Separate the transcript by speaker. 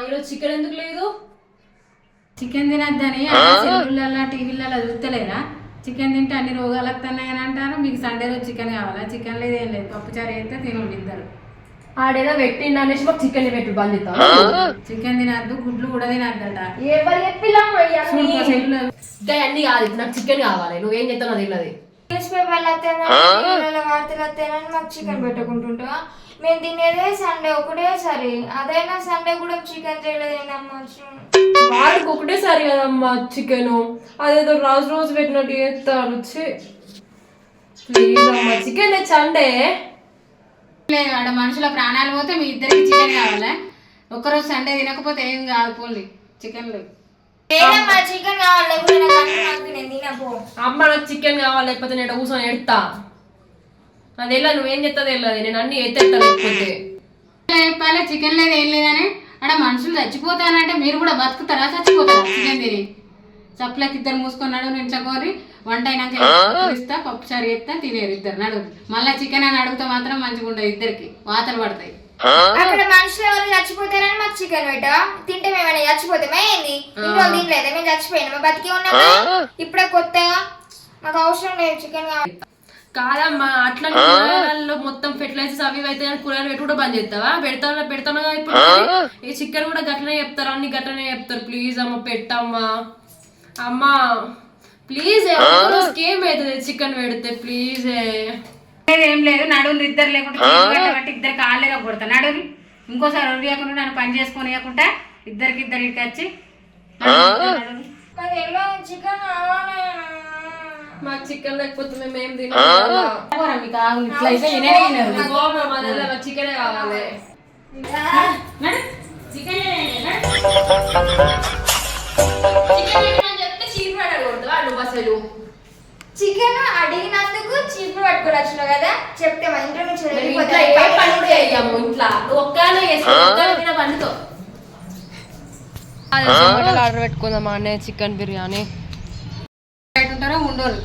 Speaker 1: ఈరోజు చికెన్ ఎందుకు లేదు
Speaker 2: చికెన్ తినద్దని సెల్లులలో టీవీలలో చూస్తలేరా చికెన్ తింటే అన్ని రోగాలు వస్తున్నాయని అంటారు మీకు సండే రోజు చికెన్ కావాలా చికెన్ లేదు ఏం లేదు పప్పుచారు అయితే తినండి ఇద్దరు
Speaker 1: ఆడేదో పెట్టిండు అనేసి మాకు చికెన్ పెట్టు బంద్
Speaker 2: చికెన్ తినద్దు గుడ్లు కూడా తినద్దట.
Speaker 1: ఎవరు చెప్పిలా అన్ని కాదు నాకు చికెన్ కావాలి. నువ్వేం చేస్తావు నాకు తెలియదు.
Speaker 3: న్యూస్ పేపర్లు టీవీలలో వార్తలు వస్తాయని మాకు చికెన్ పెట్టుకుంటుంటా మేము తినేదే సండే ఒకటే సరే అదైనా సండే కూడా చికెన్ చేయలేదేనమ్మా
Speaker 1: వాడికి ఒకటేసారి కదమ్మా చికెన్ అదేదో రోజు రోజు పెట్టినట్టు చేస్తారు వచ్చి ప్లీజ్ అమ్మా చికెన్ తెచ్చండే
Speaker 2: లేదు ఆడ మనుషుల ప్రాణాలు పోతే మీ ఇద్దరికి చికెన్ కావాలా. ఒక్కరోజు సండే తినకపోతే ఏం కాదు పోండి చికెన్ లేదు.
Speaker 3: లేదమ్మా చికెన్ కావాలి లేకపోతే నాకు అన్నం నాకు నేను తినపో
Speaker 1: అమ్మ నాకు చికెన్ కావాలి లేకపోతే నేను కూర్చొని ఎడతా అది వెళ్ళా నువ్వేం చెప్తాది వెళ్ళదు నేను అన్ని ఎత్తేస్తా లేకపోతే.
Speaker 2: చెప్పాలి చికెన్ లేదు ఏం లేదని. ఆడ మనుషులు చచ్చిపోతానంటే మీరు కూడా బతుకుతారా చచ్చిపోతారా చికెన్ తిని? చప్పులకి ఇద్దరు మూసుకున్నాడు నేను చకోరి వంట అయినాక ఇస్తా పప్పు చారు చేస్తా తినేరు ఇద్దరు నడుగు మళ్ళీ చికెన్ అని అడిగితే మాత్రం మంచిగా ఉండదు ఇద్దరికి వాతలు పడతాయి.
Speaker 3: అక్కడ మనుషులు ఎవరు చచ్చిపోతారని మాకు చికెన్ పెట్టా. తింటే మేమైనా చచ్చిపోతామా ఏంది? ఇంట్లో తినలేదు? మేము చచ్చిపోయినా బతికి ఉన్నామా? ఇప్పుడే కొత్తగా మాకు అవసరం లేదు చికెన్
Speaker 1: కాదమ్మా అట్లా కూరగాయలలో మొత్తం ఫెర్టిలైజర్స్ అవి అయితే కూరగాయలు పెట్టి కూడా బంద్ చేస్తావా? పెడతాను పెడతానుగా ఇప్పుడు ఈ చికెన్ కూడా గట్లనే చెప్తారు అన్ని గట్లనే చెప్తారు. ప్లీజ్ అమ్మ పెట్టమ్మా. అమ్మా ప్లీజ్ ఏం అవుతుంది చికెన్ పెడితే ప్లీజ్
Speaker 2: లేదు, ఏం లేదు నడువులు ఇద్దరు లేకుంటే చీపు కట్టబట్టి ఇద్దరు కాళ్ళేగా కొడతా. నడువులు ఇంకోసారి వదిలేయకుండా నన్ను పని చేసుకొని ఇవ్వకుండా ఇద్దరికి ఇద్దరు ఇక్కడికి వచ్చి.
Speaker 3: మాకు చికెన్ కావాలి
Speaker 1: మాకు చికెన్ లేకపోతే మేము ఏం తినాలి. చికెన్ కావాలి.
Speaker 2: చికెన్
Speaker 1: అసలు
Speaker 3: చికెన్ అడిగినందుకు చీపురు పట్టుకొని వచ్చినావు కదా? చెప్తే మా ఇంట్లో నుంచి
Speaker 1: ఇంట్లో. ఏ పని కూడా ఇంట్లో ఒక్కనే పండుతో ఆర్డర్ పెట్టుకుందామా అనే చికెన్ బిర్యానీ?
Speaker 2: ఉంటారో ఉండోరు